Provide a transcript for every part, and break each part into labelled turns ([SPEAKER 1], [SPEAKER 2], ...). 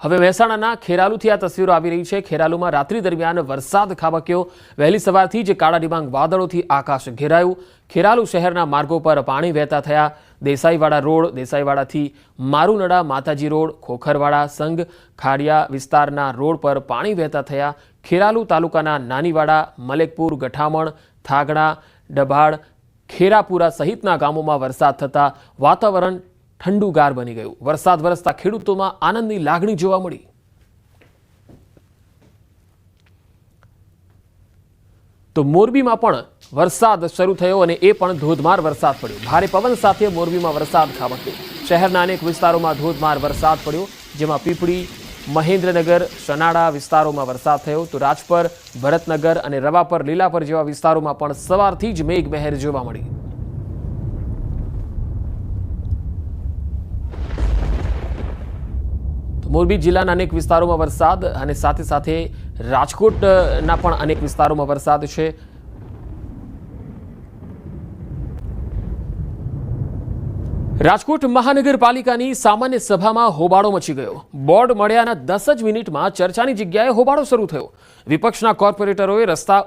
[SPEAKER 1] હવે મહેસાણાના ખેરાલુથી આ તસવીરો આવી રહી છે. ખેરાલુમાં રાત્રિ દરમિયાન વરસાદ ખાબક્યો. વહેલી સવારથી જ કાળા ડિબાંગ વાદળોથી આકાશ ઘેરાયું. ખેરાલુ શહેરના માર્ગો પર પાણી વહેતા થયા. દેસાઈવાડા રોડ, દેસાઈવાડાથી મારુનડા, માતાજી રોડ, ખોખરવાડા સંઘ ખાડિયા વિસ્તારના રોડ પર પાણી વહેતા થયા. ખેરાલુ તાલુકાના નાનીવાડા, મલેકપુર, ગઠામણ થાગડા ડભાડ ખેરાપુરા સહિતના ગામોમાં વરસાદ થતાં વાતાવરણ ઠંડુગાર બની ગયું. વરસાદ વરસતા ખેડૂતોમાં આનંદની લાગણી જોવા મળી. તો મોરબીમાં પણ વરસાદ શરૂ થયો અને એ પણ ધોધમાર વરસાદ પડ્યો. ભારે પવન સાથે મોરબીમાં વરસાદ ખાબક્યો. શહેરના અનેક વિસ્તારોમાં ધોધમાર વરસાદ પડ્યો, જેમાં પીપળી, મહેન્દ્રનગર સનાડા વિસ્તારોમાં વરસાદ થયો તો રાજપર, ભરતનગર અને રવાપર લીલાપર જેવા વિસ્તારોમાં પણ સવારથી જ મેઘમહેર જોવા મળી. મોરબી જિલ્લાના અનેક વિસ્તારોમાં વરસાદ અને સાથે સાથે રાજકોટના પણ અનેક વિસ્તારોમાં વરસાદ છે. રાજકોટ મહાનગરપાલિકાની સામાન્ય સભામાં હોબાળો મચી ગયો. બોર્ડ મળ્યાના દસ જ મિનિટમાં ચર્ચાની જગ્યાએ હોબાળો શરૂ થયો. વિપક્ષના કોર્પોરેટરોએ રસ્તા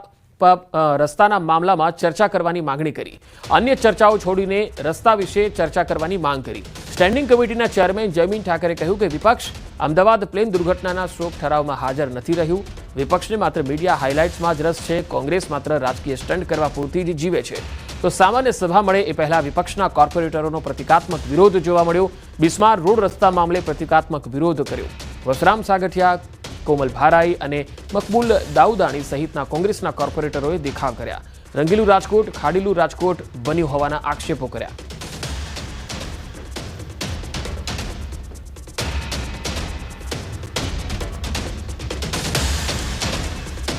[SPEAKER 1] રસ્તાના મામલામાં ચર્ચા કરવાની માંગણી કરી. અન્ય ચર્ચાઓ છોડીને રસ્તા વિશે ચર્ચા કરવાની માંગ કરી. સ્ટેન્ડિંગ કમિટીના ચેરમેન જયમીન ઠાકરે કહ્યું કે વિપક્ષ અમદાવાદ પ્લેન દુર્ઘટનાના શોક ઠરાવમાં હાજર નથી રહ્યું. વિપક્ષને માત્ર મીડિયા હાઇલાઇટ્સમાં જ રસ છે, કોંગ્રેસ માત્ર રાજકીય સ્ટન્ટ કરવા પૂરતી જ જીવે છે. તો સામાન્ય સભા મળે એ પહેલા વિપક્ષના કોર્પોરેટરોનો પ્રતિકાત્મક વિરોધ જોવા મળ્યો. બિસ્માર રોડ રસ્તા મામલે પ્રતિકાત્મક વિરોધ કર્યો. વસરામ સાગઠિયા, કોમલ ભારાઈ અને મકબૂલ દાઉદાણી સહિતના કોંગ્રેસના કોર્પોરેટરોએ દેખાવ કર્યા. રંગીલું રાજકોટ, ખાડીલું રાજકોટ બન્યું હોવાના આક્ષેપો કર્યા.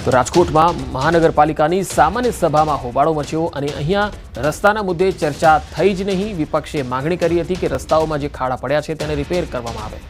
[SPEAKER 1] રાજકોટમાં મહાનગરપાલિકાની સામાન્ય સભામાં હોબાળો મચ્યો અને અહીંયા રસ્તાના મુદ્દે ચર્ચા થઈ જ નહીં. વિપક્ષે માંગણી કરી હતી કે રસ્તાઓમાં જે ખાડા પડ્યા છે તેને રિપેર કરવામાં આવે.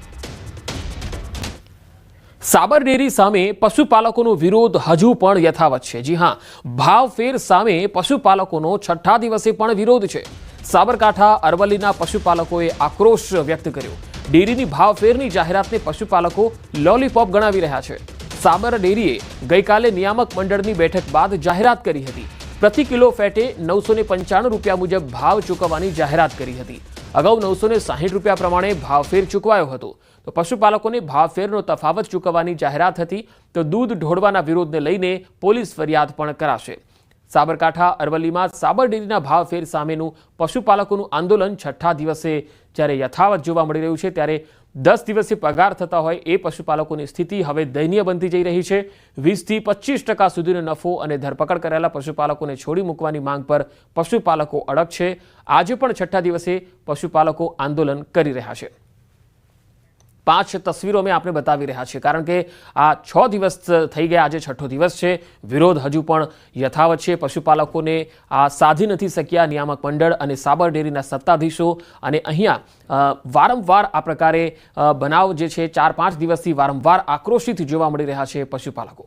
[SPEAKER 1] સાબર ડેરી સામે પશુપાલકોનો વિરોધ હજુ પણ યથાવત છે. જી હા ભાવફેર સામે પશુપાલકોનો છઠ્ઠા દિવસે પણ વિરોધ છે. સાબરકાંઠા અરવલ્લીના પશુપાલકોએ આક્રોશ વ્યક્ત કર્યો. ડેરીની ભાવફેરની જાહેરાતને પશુપાલકો લોલીપોપ ગણાવી રહ્યા છે. સાબર ડેરીએ ગઈકાલે નિયામક મંડળની બેઠક બાદ જાહેરાત કરી હતી. પ્રતિ કિલો ફેટે નવસો પંચાણું રૂપિયા મુજબ ભાવ ચૂકવવાની જાહેરાત કરી હતી. અગાઉ નવસો સાહીઠ રૂપિયા પ્રમાણે ભાવફેર ચૂકવાયો હતો. તો પશુપાલકોને ભાવફેરનો તફાવત ચૂકવવાની જાહેરાત હતી તો દૂધ ઢોળવાના વિરોધને લઈને પોલીસ ફરિયાદ પણ કરાશે. સાબરકાંઠા, અરવલ્લીમાં સાબર ડેરીના ભાવફેર સામેનું પશુપાલકોનું આંદોલન છઠ્ઠા દિવસે જ્યારે યથાવત જોવા મળી રહ્યું છે, ત્યારે દસ દિવસે પગાર થતા હોય એ પશુપાલકોની સ્થિતિ હવે દયનીય બનતી જઈ રહી છે. વીસથી પચીસ ટકા સુધીનો નફો અને ધરપકડ કરેલા પશુપાલકોને છોડી મૂકવાની માંગ પર પશુપાલકો અડગ છે. આજે પણ છઠ્ઠા દિવસે પશુપાલકો આંદોલન કરી રહ્યા છે. પાંચ તસવીરો અમે આપને બતાવી રહ્યા છીએ. કારણ કે આ છ દિવસ થઈ ગયા, આજે છઠ્ઠો દિવસ છે. વિરોધ હજુ પણ યથાવત છે. પશુપાલકોને આ સાધી નથી શક્યા નિયામક મંડળ અને સાબર ડેરીના સત્તાધીશો. અને અહીંયા વારંવાર આ પ્રકારે બનાવ જે છે, ચાર પાંચ દિવસથી વારંવાર આક્રોશિત જોવા મળી રહ્યા છે પશુપાલકો.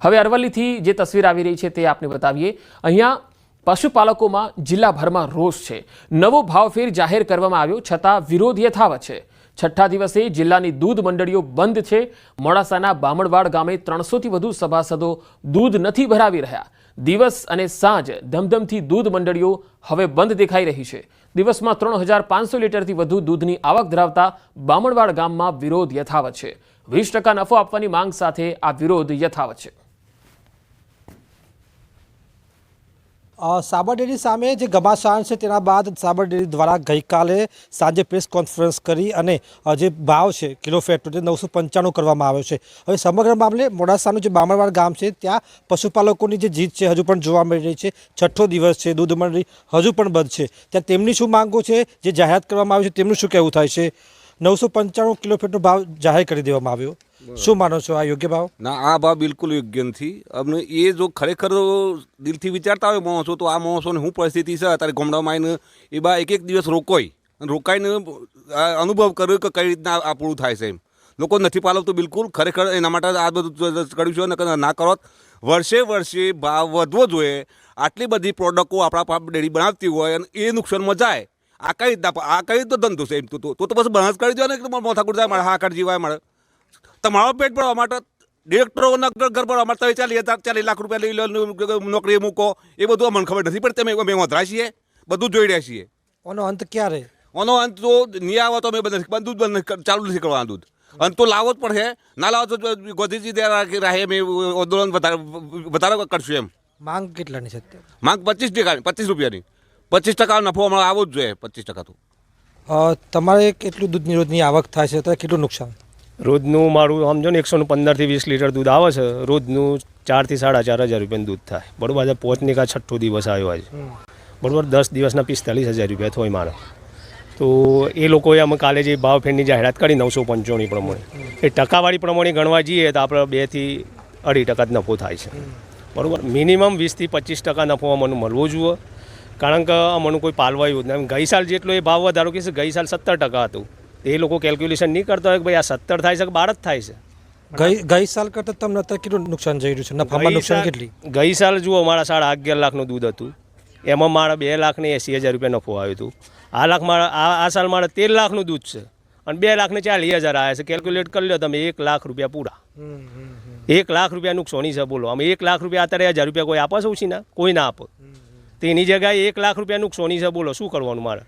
[SPEAKER 1] હવે અરવલ્લીથી જે તસવીર આવી રહી છે તે આપને બતાવીએ. અહીંયા પશુપાલકોમાં જિલ્લાભરમાં રોષ છે. નવો ભાવફેર જાહેર કરવામાં આવ્યો છતાં વિરોધ યથાવત છે. છઠ્ઠા દિવસે જિલ્લાની દૂધ મંડળીઓ બંધ છે. મોડાસાના બામણવાડ ગામે ત્રણસોથી વધુ સભાસદો દૂધ નથી ભરાવી રહ્યા. દિવસ અને સાંજ ધમધમથી દૂધ મંડળીઓ હવે બંધ દેખાઈ રહી છે. દિવસમાં ત્રણ હજાર પાંચસો લીટરથી વધુ દૂધની આવક ધરાવતા બામણવાડ ગામમાં વિરોધ યથાવત છે. વીસ ટકા નફો આપવાની માંગ સાથે આ વિરોધ યથાવત છે.
[SPEAKER 2] સાબર ડેરી સામે જે ઘમાસાણ છે તેના બાદ સાબર ડેરી દ્વારા ગઈકાલે સાંજે પ્રેસ કોન્ફરન્સ કરી અને જે ભાવ છે, કિલો ફેટનો તે નવસો પંચાણું કરવામાં આવ્યો છે. હવે સમગ્ર મામલે મોડાસાનું જે બામણવાડ ગામ છે, ત્યાં પશુપાલકોની જે જીત છે હજુ પણ જોવા મળી રહી છે. છઠ્ઠો દિવસ છે, દૂધ મંડળી હજુ પણ બંધ છે. ત્યાં તેમની શું માંગો છે, જે જાહેરાત કરવામાં આવી છે, તેમનું શું કહેવું થાય છે? નવસો પંચાણું કિલો ફેટનો ભાવ જાહેર કરી દેવામાં આવ્યો. શું માનો છો? આ યોગ્ય ભાવ?
[SPEAKER 3] ના આ ભાવ બિલકુલ યોગ્ય નથી. અમને એ જો ખરેખર દિલથી વિચારતા હોય માણસો તો આ માણસોને શું પરિસ્થિતિ છે અત્યારે ગામડામાં આવીને એ બા એક એક દિવસ રોકાય. અને રોકાઈને આ અનુભવ કર્યો કે કઈ રીતના આ પૂરું થાય છે એમ. લોકો નથી પાલવતું બિલકુલ. ખરેખર એના માટે આ બધું કર્યું છે ના કરો વર્ષે વર્ષે ભાવ વધવો જોઈએ. આટલી બધી પ્રોડક્ટો આપણા પાપ ડેરી બનાવતી હોય અને એ નુકસાનમાં જાય. આ કઈ રીતના આ કઈ રીતનો ધંધો છે એમ? તો તો પછી બનાસ કરી દો ને મોથા કુડતા મારે હા કર જીવાય મળે તમારો પેટ ભરવા માટે ડિરેક્ટરોના ઘર ભરવા માટે તમે ચાલીસ હજાર ચાલીસ લાખ રૂપિયા લઈ લો નોકરી મૂકો. એ બધું અમને ખબર નથી પણ તમે અમે વધરા છીએ. બધું જોઈ રહ્યા છીએ.
[SPEAKER 2] ઓનો અંત ક્યારે?
[SPEAKER 3] ઓનો અંત તો નહીં આવે તો અમે બંધ બંધ બંધ ચાલુ નથી કરવાનું દૂધ. અંત તો લાવો જ પડશે. ના લાવો તો ગોધીજી રાહે અમે આંદોલન વધારે વધારે કરશું એમ.
[SPEAKER 2] માંગ કેટલાની છે
[SPEAKER 3] માંગ પચીસ ટકાની પચીસ રૂપિયાની. પચીસ ટકા નફો અમારે આવવો જ જોઈએ પચીસ ટકા તો.
[SPEAKER 2] તમારે કેટલું દૂધની રોજની આવક થાય છે તો કેટલું નુકસાન?
[SPEAKER 4] રોજનું મારું સમજો ને એકસો પંદરથી વીસ લીટર દૂધ આવે છે રોજનું ચારથી સાડા ચાર હજાર રૂપિયાનું દૂધ થાય. બરાબર આજે પોચની કા છઠ્ઠો દિવસ આવ્યો આજે. બરાબર દસ દિવસના પિસ્તાલીસ હજાર રૂપિયા થોય મારે. તો એ લોકોએ અમે કાલે જે ભાવ ફેરની જાહેરાત કરી નવસો પંચોણી પ્રમાણે. એ ટકાવાળી પ્રમાણે ગણવા જઈએ તો આપણે બેથી અઢી ટકા જ નફો થાય છે. બરાબર મિનિમમ વીસથી પચીસ ટકા નફો અમને મળવો જોઈએ. કારણ કે અમને કોઈ પાલવા યોજના ગઈ સાલ જેટલો એ ભાવ વધારો કે છે ગઈ સાલ સત્તર ટકા હતું. એ લોકો કેલ્ક્યુલેશન નહીં કરતા હોય કે ભાઈ આ સત્તર થાય છે કે બાર જ થાય છે.
[SPEAKER 2] ગઈ ગઈ સાલ કરતાં તમને અત્યારે કેટલું નુકસાન જઈ રહ્યું છે? નફામાં નુકસાન કેટલી?
[SPEAKER 4] ગઈ સાલ જુઓ મારા સાડા અગિયાર લાખનું દૂધ હતું. એમાં મારા બે લાખને એંસી હજાર રૂપિયા નફો આવ્યો હતું. આ લાખ મારા આ આ સાલ મારા તેર લાખનું દૂધ છે. અને બે લાખને ચાલીસ હજાર આવ્યા છે. કેલ્ક્યુલેટ કરી લો તમે એક લાખ રૂપિયા પૂરા. એક લાખ રૂપિયા નુકસાની છે બોલો. અમે એક લાખ રૂપિયા અત્યારે હજાર રૂપિયા કોઈ આપે છે ઉછીના? કોઈ ના આપે. તો એની જગ્યાએ એક લાખ રૂપિયા નુકસાની છે બોલો. શું કરવાનું મારે?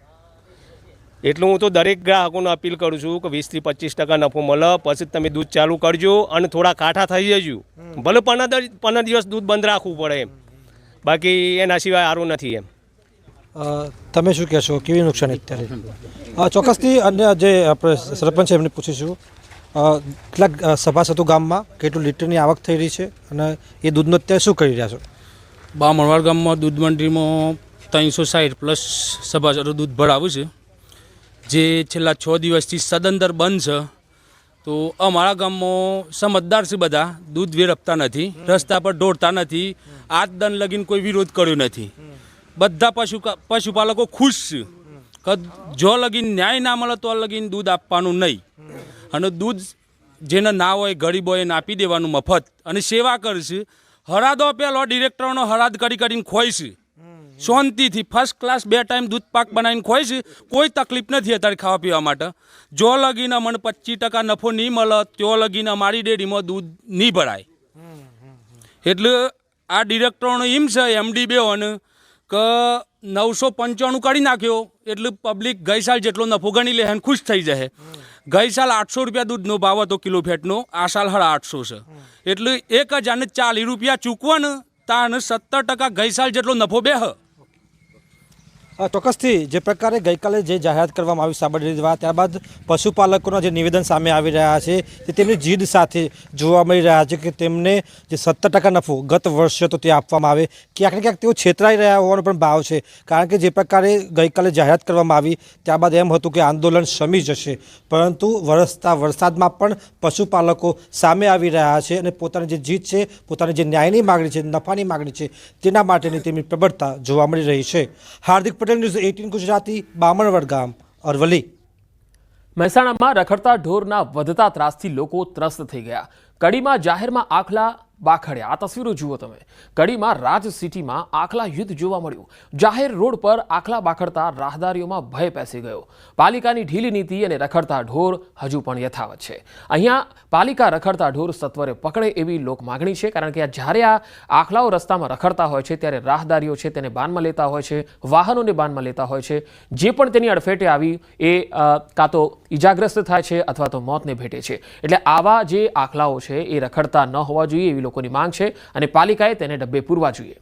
[SPEAKER 4] એટલું હું તો દરેક ગ્રાહકોને અપીલ કરું છું કે વીસથી પચીસ ટકા નફો મળે પછી તમે દૂધ ચાલુ કરજો અને થોડા કાંઠા થઈ જજો. ભલે પંદર પંદર દિવસ દૂધ બંધ રાખવું પડે એમ. બાકી એના સિવાય સારું નથી એમ.
[SPEAKER 2] તમે શું કહેશો? કેવી નુકસાન અત્યારે? ચોક્કસથી અન્ય જે આપણે સરપંચ છે એમને પૂછીશું કેટલાક સભાસદો ગામમાં કેટલું લીટરની આવક થઈ રહી છે અને એ દૂધનું અત્યારે શું કરી રહ્યા છો?
[SPEAKER 5] બામણવાડ ગામમાં દૂધ મંડળીમાં ત્રણસો સાઠ પ્લસ સભાસદો દૂધ ભરાવું છે. જે છેલ્લા છ દિવસથી સદંતર બંધ છે, તો અમારા ગામમાં સમજદાર છે બધા, દૂધ વેરપતા નથી, રસ્તા પર ઢોળતા નથી આજ દન લગીન કોઈ વિરોધ કર્યો નથી. બધા પશુ પશુપાલકો ખુશ છે. જો લગીન ન્યાય ના મળે તો લગીન દૂધ આપવાનું નહીં. અને દૂધ જેને ના હોય, ગરીબ હોય એને આપી દેવાનું મફત. અને સેવા કરશે હરાદો પેલો ડિરેક્ટરનો હરાદ કરી કરીને ખોઈશે શાંતિથી ફર્સ્ટ ક્લાસ બે ટાઈમ દૂધ પાક બનાવીને ખોઈશે કોઈ તકલીફ નથી અત્યારે ખાવા પીવા માટે. જો લગીને મને પચીસ ટકા નફો નહીં મળે તો લગીને અમારી ડેરીમાં દૂધ નહીં ભરાય. એટલે આ ડિરેક્ટરનો એમ છે એમડી બે અને કે નવસો પંચાણું કાઢી નાખ્યો એટલે પબ્લિક ગઈ સાલ જેટલો નફો ગણી લે ખુશ થઈ જાય ગઈ સાલ આઠસો રૂપિયા દૂધનો ભાવ હતો કિલો ફેટનો આ સાલ હળ આઠસો છે. એટલે એક હજારને ચાલીસ રૂપિયા ચૂકવાને તાને સત્તર ટકા ગઈ સાલ જેટલો નફો બે હ
[SPEAKER 2] અ, ચોક્કસથી જે પ્રકારે ગઈકાલે જે જાહેરાત કરવામાં આવી સાબરડેરી દ્વારા ત્યારબાદ પશુપાલકોના જે નિવેદન સામે આવી રહ્યા છે, તે તેમની જીદ સાથે જોવા મળી રહ્યા છે કે તેમને જે સત્તર ટકા નફો ગત વર્ષે તો તે આપવામાં આવે. ક્યાંક ને ક્યાંક તેઓ છેતરાઈ રહ્યા હોવાનો પણ ભાવ છે, કારણ કે જે પ્રકારે ગઈકાલે જાહેરાત કરવામાં આવી, ત્યારબાદ એમ હતું કે આંદોલન શમી જશે. પરંતુ વરસતા વરસાદમાં પણ પશુપાલકો સામે આવી રહ્યા છે અને પોતાની જે જીત છે, પોતાની જે ન્યાયની માગણી છે, નફાની માગણી છે, તેના માટેની તેમની પ્રબળતા જોવા મળી રહી છે. હાર્દિક પટેલ ન્યૂઝ એટીન ગુજરાતી, બામણવડ ગામ અરવલી
[SPEAKER 1] મહેસાણામાં રખડતા ઢોરના વધતા ત્રાસથી લોકો ત્રસ્ત થઈ ગયા. કડીમાં જાહેરમાં આખલા બાખડ્યા. આ તસવીરો જુઓ તમે. કડીમાં રાજ સિટીમાં આખલા યુદ્ધ જોવા મળ્યું. જાહેર રોડ પર આખલા બાખડતા રાહદારીઓમાં ભય પેસી ગયો. પાલિકાની ઢીલી નીતિ અને રખડતા ઢોર હજુ પણ યથાવત છે. અહીંયા પાલિકા રખડતા ઢોર સત્વરે પકડે એવી લોક માગણી છે કારણ કે જ્યારે આ આખલાઓ રસ્તામાં રખડતા હોય છે ત્યારે રાહદારીઓ છે તેને બાનમાં લેતા હોય છે, વાહનોને બાનમાં લેતા હોય છે. જે પણ તેની અડફેટે આવી એ કાં તો ઈજાગ્રસ્ત થાય છે અથવા તો મોતને ભેટે છે. એટલે આવા જે આખલાઓ છે એ રખડતા ન હોવા જોઈએ એવી લોકોની માંગ છે અને પાલિકાએ તેને ડબ્બે પૂરવા જોઈએ.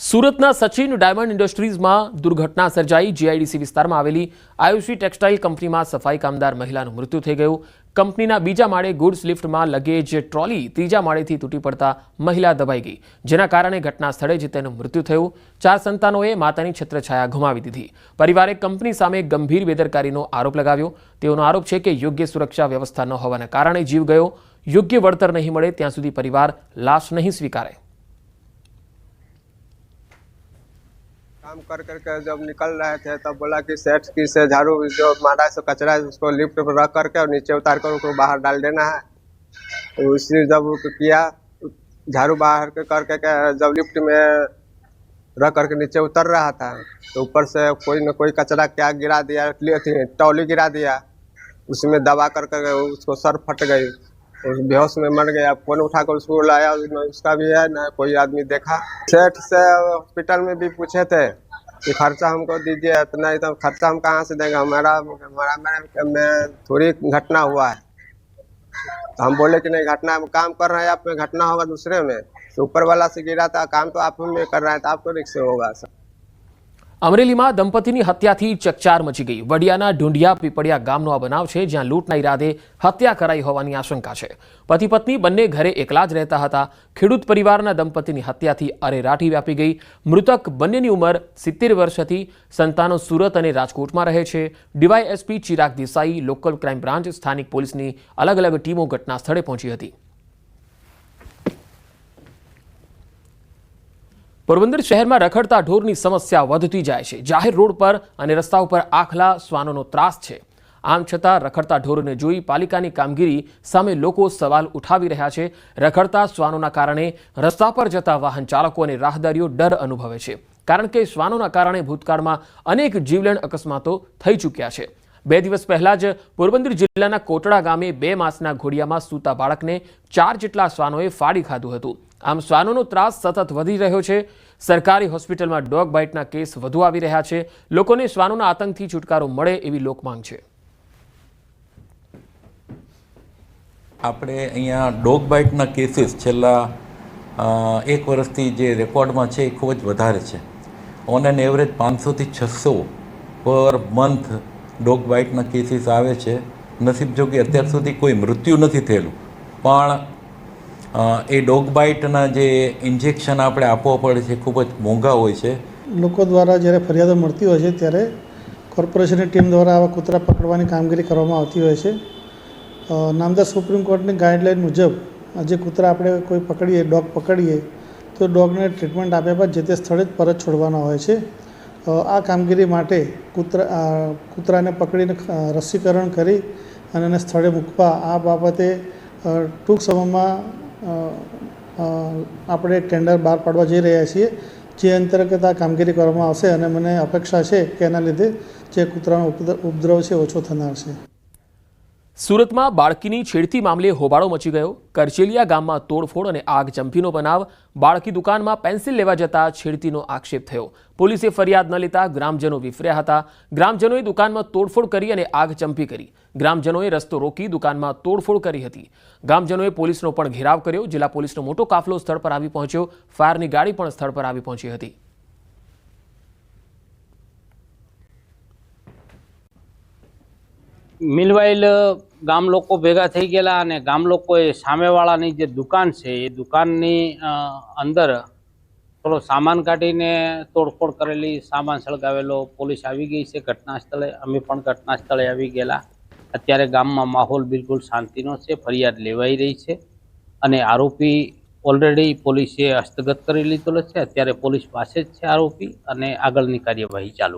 [SPEAKER 1] સુરતના સચિન ડાયમંડ ઇન્ડસ્ટ્રીઝમાં દુર્ઘટના સર્જાઈ. જીઆઈડીસી વિસ્તારમાં આવેલી આયુષી ટેક્સટાઇલ કંપનીમાં સફાઈ કામદાર મહિલાનું મૃત્યુ થઈ ગયું. કંપનીના બીજા માળે ગુડ્સ લિફ્ટમાં લગેજ ટ્રોલી ત્રીજા માળેથી તૂટી પડતા મહિલા દબાઈ ગઈ, જેના કારણે ઘટના સ્થળે જ તેનું મૃત્યુ થયું. ચાર સંતાનોએ માતાની છત્રછાયા ગુમાવી દીધી. પરિવારે કંપની સામે ગંભીર બેદરકારીનો આરોપ લગાવ્યો. તેઓનો આરોપ છે કે યોગ્ય સુરક્ષા વ્યવસ્થા ન હોવાના કારણે જીવ ગયો. યોગ્ય વળતર નહીં મળે, ત્યાં સુધી પરિવાર લાશ નહીં સ્વીકારે.
[SPEAKER 6] काम कर कर के जब निकल रहे थे, तब बोला कि सेठ की से झाड़ू जो मारा से कचरा है, उसको लिफ्ट पर रख करके और नीचे उतार कर उसको बाहर डाल देना है। तो उसी जब किया, झाड़ू बाहर के करके जब लिफ्ट में रख करके नीचे उतर रहा था तो ऊपर से कोई न कोई कचरा क्या गिरा दिया, टॉली गिरा दिया, उसमें दबा कर कर उसको सर फट गई। उस बेहोश में मर गया। फ़ोन उठाकर उसको लाया? उसका भी है, ना कोई आदमी देखा। सेठ से हॉस्पिटल में भी पूछे थे कि खर्चा हमको दीजिए, इतना ही तो खर्चा हम कहाँ से देंगे? हमारा हमारा मेरे में थोड़ी घटना हुआ है। तो हम बोले कि नहीं, घटना में काम कर रहे हैं आप में, घटना होगा दूसरे में। तो ऊपर वाला से गिरा था, काम तो आप में कर रहे हैं तो आपको रिक्स होगा, सर।
[SPEAKER 1] અમરેલીમાં દંપતીની હત્યાથી ચકચાર મચી ગઈ. વડિયાના ઢુંડિયા પીપળિયા ગામનો આ બનાવ છે, જ્યાં લૂંટના ઈરાદે હત્યા કરાઈ હોવાની આશંકા છે. પતિ પત્ની બંને ઘરે એકલા જ રહેતા હતા. ખેડૂત પરિવારના દંપતીની હત્યાથી અરેરાટી વ્યાપી ગઈ. મૃતક બંનેની ઉંમર સિત્તેર વર્ષથી, સંતાનો સુરત અને રાજકોટમાં રહે છે. DYSP Chirag Desai, local crime branch, સ્થાનિક પોલીસની અલગ અલગ ટીમો ઘટના સ્થળે પહોંચી હતી. પોરબંદર શહેરમાં રખડતા ઢોરની સમસ્યા વધતી જાય છે. જાહેર રોડ પર અને રસ્તા ઉપર આખલા શ્વાનોનો ત્રાસ છે. આમ છતાં રખડતા ઢોરને જોઈ પાલિકાની કામગીરી સામે લોકો સવાલ ઉઠાવી રહ્યા છે. રખડતા શ્વાનોના કારણે રસ્તા પર જતા વાહન ચાલકો અને રાહદારીઓ ડર અનુભવે છે. કારણ કે શ્વાનોના કારણે ભૂતકાળમાં અનેક જીવલેણ અકસ્માતો થઈ ચૂક્યા છે. બે દિવસ પહેલા જ પોરબંદર જિલ્લાના કોટડા ગામે બે માસના ઘોડિયામાં સૂતા બાળકને ચાર જેટલા શ્વાનોએ ફાડી ખાધું હતું. આમ શ્વાનોનો ત્રાસ સતત વધી રહ્યો છે. સરકારી હોસ્પિટલમાં ડોગ બાઇટના કેસ વધુ આવી રહ્યા છે. લોકોને શ્વાનોના આતંકથી છુટકારો મળે એવી લોકમાંગ છે.
[SPEAKER 7] આપણે અહીંયા ડોગ બાઇટના કેસીસ છેલ્લા એક વર્ષથી જે રેકોર્ડમાં છે એ ખૂબ જ વધારે છે. ઓન એન એવરેજ પાંચસોથી છસો પર મંથ ડોગ બાઇટના કેસીસ આવે છે. નસીબ જો કે અત્યાર સુધી કોઈ મૃત્યુ નથી થયેલું. પણ એ ડોગ બાઇટના જે ઇન્જેક્શન આપણે આપવા પડે છે, ખૂબ જ મોંઘા હોય છે.
[SPEAKER 8] લોકો દ્વારા જ્યારે ફરિયાદો મળતી હોય છે, ત્યારે કોર્પોરેશનની ટીમ દ્વારા આવા કૂતરા પકડવાની કામગીરી કરવામાં આવતી હોય છે. નામદાર સુપ્રીમ કોર્ટની ગાઈડલાઇન મુજબ જે કૂતરા આપણે કોઈ પકડીએ, ડોગ પકડીએ, તો ડોગને ટ્રીટમેન્ટ આપ્યા બાદ જે તે સ્થળે જ પરત છોડવાના હોય છે. આ કામગીરી માટે કૂતરા કૂતરાને પકડીને રસીકરણ કરી અને એને સ્થળે મૂકવા આ બાબતે ટૂંક સમયમાં આપણે ટેન્ડર બહાર પાડવા જઈ રહ્યા છીએ, જે અંતર્ગત આ કામગીરી કરવામાં આવશે અને મને અપેક્ષા છે કે એના લીધે જે કૂતરાનો ઉપદ્ર- ઉપદ્રવ છે ઓછો થનાર છે.
[SPEAKER 1] સુરતમાં બાળકીની છેડતી મામલે હોબાળો મચી ગયો. કરચેલિયા ગામમાં તોડફોડ અને આગ ચંપીનો બનાવ. બાળકી દુકાનમાં પેન્સિલ લેવા જતા છેડતીનો આક્ષેપ થયો. પોલીસે ફરિયાદ ન લેતા ગ્રામજનો વિફર્યા હતા. ગ્રામજનોએ દુકાનમાં તોડફોડ કરી અને આગ ચંપી કરી. ગ્રામજનોએ રસ્તો રોકી દુકાનમાં તોડફોડ કરી હતી. ગ્રામજનોએ પોલીસનો પણ ઘેરાવ કર્યો. જિલ્લા પોલીસનો મોટો કાફલો સ્થળ પર આવી પહોંચ્યો. ફાયરની ગાડી પણ સ્થળ પર આવી પહોંચી હતી.
[SPEAKER 9] મિલવાઇલ ગામ લોકો ભેગા થઈ ગયેલા અને ગામ લોકોએ સામેવાળાની જે દુકાન છે, એ દુકાનની અંદર થોડો સામાન કાઢીને તોડફોડ કરેલી, સામાન સળગાવેલો પોલીસ આવી ગઈ છે. ઘટના સ્થળે અમે પણ ઘટના સ્થળે આવી ગયેલા. અત્યારે ગામમાં માહોલ બિલકુલ શાંતિનો છે, ફરિયાદ લેવાઈ રહી છે અને આરોપી ઓલરેડી પોલીસે હસ્તગત કરી લીધેલો છે. અત્યારે પોલીસ પાસે જ છે આરોપી અને આગળની કાર્યવાહી ચાલુ